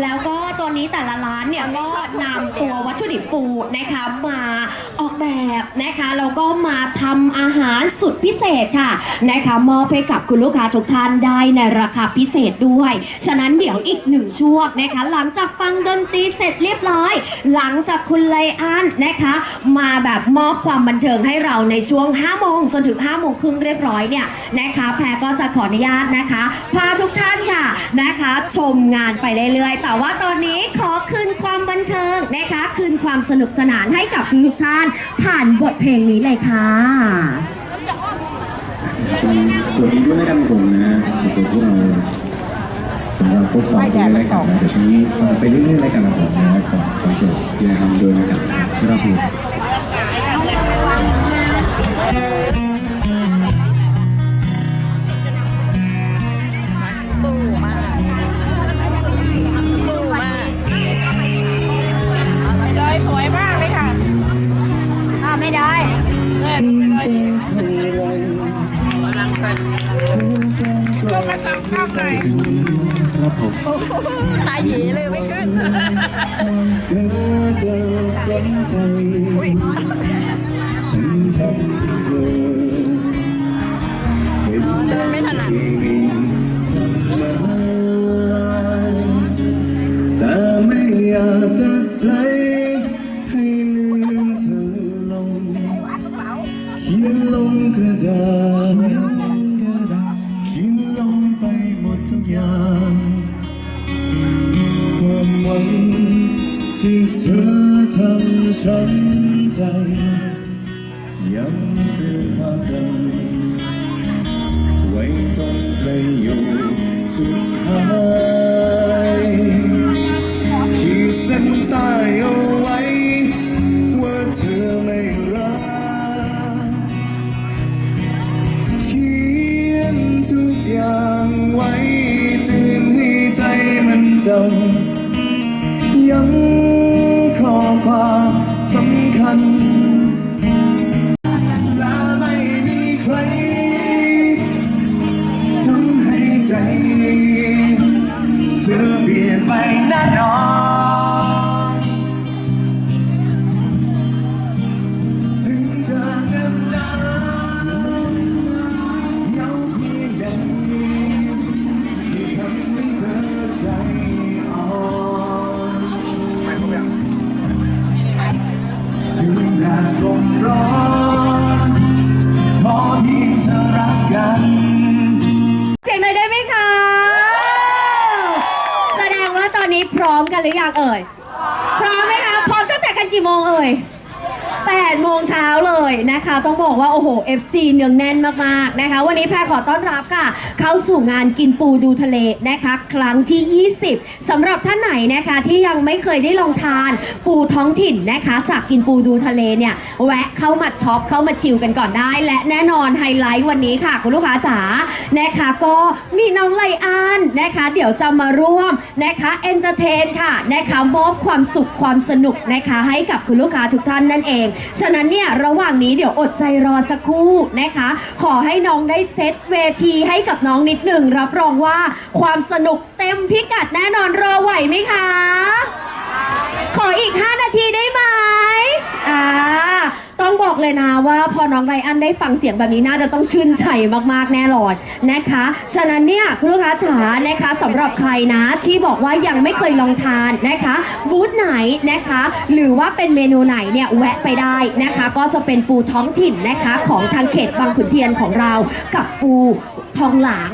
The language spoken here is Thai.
แล้วก็ นี้แต่ละร้านเนี่ยก็นำตัววัตถุดิบปูนะคะมาออกแบบนะคะแล้วก็มาทำอาหารสุดพิเศษค่ะนะคะมอบให้กับคุณลูกค้าทุกท่านได้ในราคาพิเศษด้วย ฉะนั้นเดี๋ยวอีกหนึ่งช่วงนะคะหลังจากฟังดนตรีเสร็จเรียบร้อย หลังจากคุณไลอ้อนนะคะ มาแบบมอบความบันเทิงให้เราในช่วง5โมงจนถึง5โมงครึ่งเรียบร้อยเนี่ยนะคะแพรก็จะขออนุญาตนะคะ พาทุกท่านค่ะนะคะ ชมงานไปเรื่อยๆ แต่ว่าตอนนี้ขอคืนความบันเทิงนะคะ คืนความสนุกสนานให้กับทุกท่าน ผ่านบทเพลงนี้เลยค่ะส่วนนี้ด้วยนะครับผมนะจะส่วนพวกเราสำหรับโฟกซองด้วยนะครับนะเดี๋ยวช่วงนี้ฟังไปเรื่อยๆแล้วกันนะครับนะขอขอส่วนที่จะทำด้วยนะครับครับผิด ก็มาตามข้าวหน่อยครับผมหาหยีเลยไม่ขึ้นเธอจะสนใจฉันทำที่เธอเดินไม่ถนัดแต่ไม่อยากตัดใจ ช้ำใจย้ำเตือนความจำไว้ตรงประโยคสุดท้ายขีดเส้นใต้เอาไว้ ว่าเธอไม่รักเขียนทุกอย่างไว้เตือนให้ใจมันจำย้ำ ลมร้อนขอเพียงเธอรักกัน เสียงหน่อยได้ไหมคะ แสดงว่าตอนนี้พร้อมกันหรือยังเอ่ย พร้อมไหมคะ พร้อมตั้งแต่กันกี่โมงเอ่ย 8โมงเช้าเลยนะคะ ต้องบอกว่า โอ้โห FC เนืองแน่นมากๆนะคะ วันนี้แพรขอต้อนรับค่ะ เข้าสู่งานกินปูดูทะเลนะคะ ครั้งที่ 20สำหรับท่านไหนนะคะที่ยังไม่เคยได้ลองทานปูท้องถิ่นนะคะ จากกินปูดูทะเลเนี่ย แวะเข้ามาช็อปเข้ามาชิลกันก่อนได้ และแน่นอนไฮไลท์วันนี้ค่ะ คุณลูกค้าจ๋านะคะ ก็มีน้องไลอ้อนนะคะ เดี๋ยวจะมาร่วมนะคะเอนเตอร์เทนค่ะนะคะมอบความสุขความสนุกนะคะให้กับคุณลูกค้าทุกท่านนั่นเองฉะนั้นเนี่ยระหว่างนี้เดี๋ยวอดใจรอสักครู่นะคะ ขอให้น้องได้เซตเวทีให้กับน้องนิดหนึ่งรับรองว่าความสนุกเต็มพิกัดแน่นอนรอไหวไหมคะ ขออีก 5 นาทีได้ไหมอ่า ต้องบอกเลยนะว่าพอน้องไรอันได้ฟังเสียงแบบนี้น่าจะต้องชื่นใจมากๆแน่นอนนะคะ ฉะนั้นเนี่ยคุณลูกค้าจ๋านะคะสำหรับใครนะที่บอกว่ายังไม่เคยลองทานนะคะบูธไหนนะคะ หรือว่าเป็นเมนูไหนเนี่ยแวะไปได้นะคะ ก็จะเป็นปูท้องถิ่นนะคะของทางเขตบางขุนเทียนของเรากับปูทองหลาง